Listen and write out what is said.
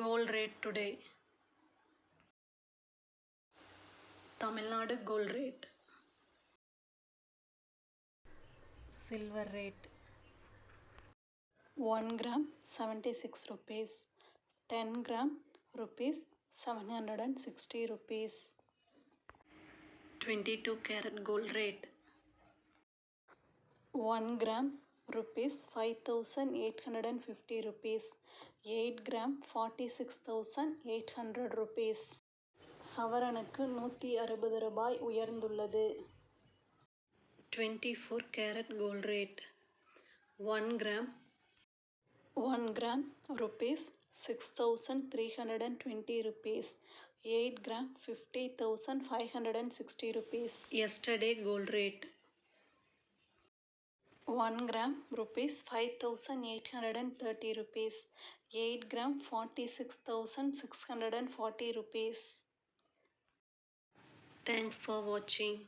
gold rate today? Tamil Nadu gold rate. Silver rate. 1 gram 76 rupees. 10 gram rupees 760 rupees. 22 carat gold rate. 1 gram five thousand eight hundred and fifty rupees eight gram forty six thousand eight hundred rupees சவரனுக்கு நூற்றி அறுபது ரூபாய் உயர்ந்துள்ளது twenty four carat gold rate one gram one gram rupees six thousand three hundred and twenty rupees eight gram fifty thousand five hundred and sixty rupees yesterday gold rate one gram rupees five thousand eight hundred and thirty rupees eight gram forty six thousand six hundred and forty rupees thanks for வாட்சிங்